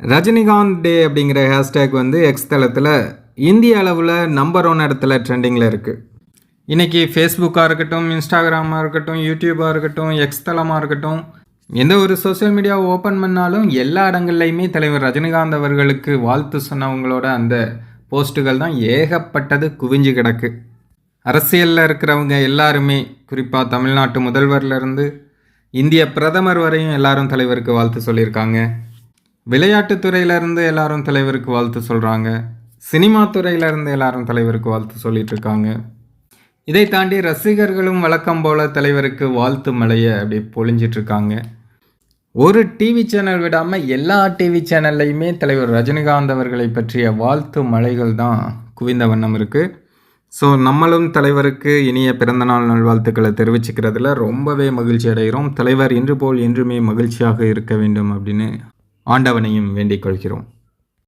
ரஜினிகாந்த் டே அப்படிங்கிற ஹேஷ்டேக் வந்து எக்ஸ் தளத்தில் இந்திய அளவில் நம்பர் ஒன் இடத்துல ட்ரெண்டிங்கில் இருக்குது இன்றைக்கி ஃபேஸ்புக்காக இருக்கட்டும் இன்ஸ்டாகிராமாக இருக்கட்டும் யூடியூப்பாக இருக்கட்டும் எக்ஸ் தளமாக இருக்கட்டும் எந்த ஒரு சோஷியல் மீடியாவை ஓப்பன் பண்ணாலும் எல்லா இடங்கள்லையுமே தலைவர் ரஜினிகாந்த் அவர்களுக்கு வாழ்த்து சொன்னவங்களோட அந்த போஸ்ட்டுகள் தான் ஏகப்பட்டது குவிஞ்சு கிடக்கு. அரசியலில் இருக்கிறவங்க எல்லாருமே குறிப்பாக தமிழ்நாட்டு முதல்வர்லேருந்து இந்திய பிரதமர் வரையும் எல்லாரும் தலைவருக்கு வாழ்த்து சொல்லியிருக்காங்க. விளையாட்டுத் துறையிலேருந்து எல்லாரும் தலைவருக்கு வாழ்த்து சொல்கிறாங்க சினிமா துறையிலேருந்து எல்லாரும் தலைவருக்கு வாழ்த்து சொல்லிட்டு இருக்காங்க. இதை தாண்டி ரசிகர்களும் வழக்கம் போல தலைவருக்கு வாழ்த்து மலையை அப்படி பொழிஞ்சிட்டு இருக்காங்க. ஒரு டிவி சேனல் விடாமல் எல்லா டிவி சேனல்லையுமே தலைவர் ரஜினிகாந்த் அவர்களை பற்றிய வாழ்த்து மலைகள் தான் குவிந்த வண்ணம் இருக்குது ஸோ நம்மளும் தலைவருக்கு இனிய பிறந்தநாள் நல்வாழ்த்துக்களை தெரிவிச்சுக்கிறதுல ரொம்பவே மகிழ்ச்சி அடைகிறோம். தலைவர் இன்று போல் என்றுமே மகிழ்ச்சியாக இருக்க வேண்டும் அப்படின்னு ஆண்டவனையும் வேண்டிக் கொள்கிறோம்.